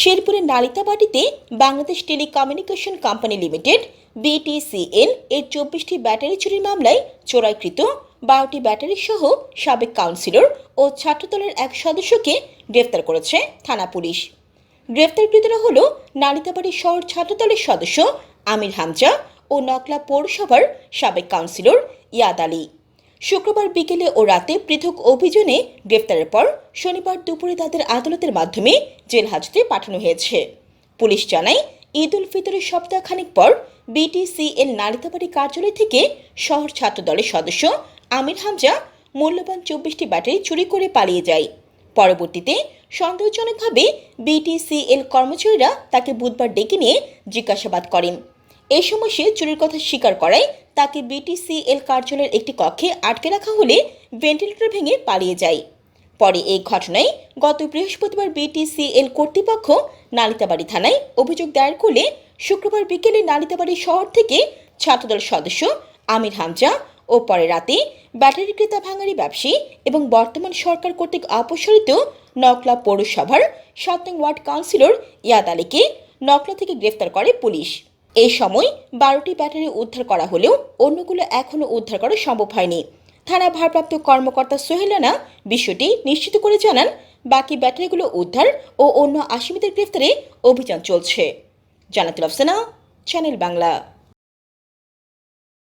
শেরপুরের নালিতাবাটিতে Bangladesh Telecommunication Company Limited BTCL এর চব্বিশটি ব্যাটারি চুরির মামলায় চোরাইকৃত বারোটি ব্যাটারি সহ সাবেক কাউন্সিলর ও ছাত্রদলের এক সদস্যকে গ্রেফতার করেছে থানা পুলিশ। গ্রেফতারকৃতরা হল নালিতাবাড়ি শহর ছাত্রদলের সদস্য আমির হামজা ও নকলা পৌরসভার সাবেক কাউন্সিলর ইয়াদ আলী। শুক্রবার বিকেলে ও রাতে পৃথক অভিযানে গ্রেফতারের পর শনিবার দুপুরে তাদের আদালতের মাধ্যমে জেল হাজতে পাঠানো হয়েছে। পুলিশ জানায়, ঈদ উল ফিতরের সপ্তাহখানেক পর বিটিসিএল নালিতাবাড়ি কার্যালয় থেকে শহর ছাত্র দলের সদস্য আমির হামজা মূল্যবান চব্বিশটি ব্যাটারি চুরি করে পালিয়ে যায়। পরবর্তীতে সন্দেহজনকভাবে বিটিসিএল কর্মচারীরা তাকে বুধবার ডেকে নিয়ে জিজ্ঞাসাবাদ করেন। এই সময় সে চুরির কথা স্বীকার করায়। তাকে বিটিসিএল কার্যালয়ের একটি কক্ষে আটকে রাখা হলে ভেন্টিলেটর ভেঙে পালিয়ে যায়। পরে এই ঘটনায় গত বৃহস্পতিবার বিটিসিএল কর্তৃপক্ষ নালিতাবাড়ি থানায় অভিযোগ দায়ের করলে শুক্রবার বিকেলে নালিতাবাড়ি শহর থেকে ছাত্রদল সদস্য আমির হামজা ও পরে রাতে ব্যাটারি ক্রেতা ভাঙারি ব্যবসায়ী এবং বর্তমান সরকার কর্তৃক অপসারিত নকলা পৌরসভার সাত ওয়ার্ড কাউন্সিলর ইয়াদ আলীকে নকলা থেকে গ্রেফতার করে পুলিশ। এই সময় বারোটি ব্যাটারি উদ্ধার করা হলেও অন্যগুলো এখনও উদ্ধার করা সম্ভব হয়নি। থানা ভারপ্রাপ্ত কর্মকর্তা সোহেলানা বিষয়টি নিশ্চিত করে জানান, বাকি ব্যাটারিগুলো উদ্ধার ও অন্য আসামিদের গ্রেফতারে অভিযান চলছে। আফসানা, চ্যানেল বাংলা।